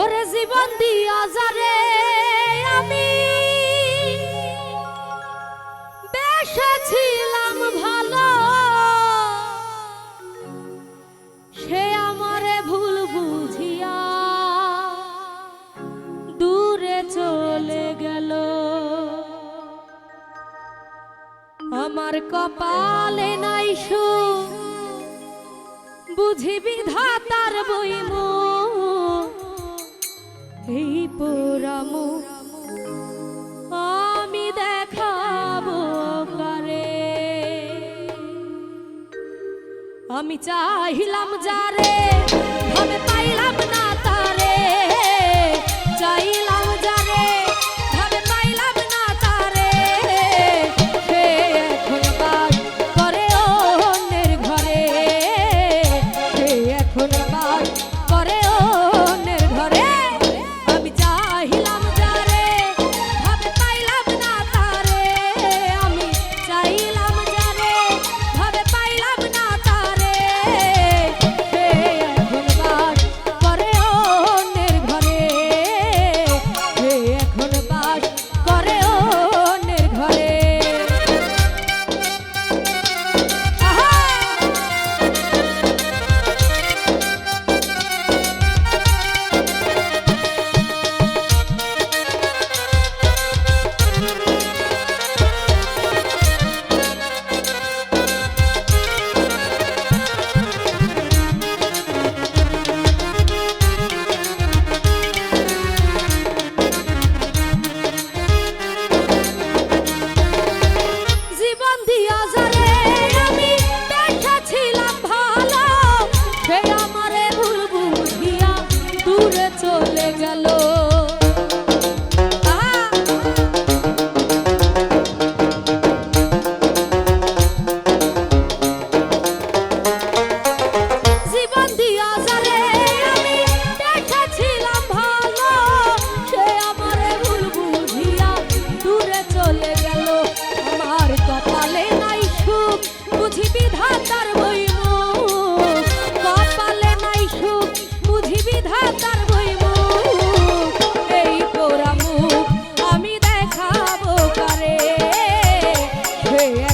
ওরে জীবন দিয়া যারে আমি। বেসেছিলাম ভালো। সে আমারে ভুল বুঝিয়া দূরে চলে গেল। আমার কপালে নাই সুখ বুঝি বিধাতার বইমু এই পোরাম আমি দেখাবো কারে আমি চাইলাম যারে আমি পাইলাম না। yeah.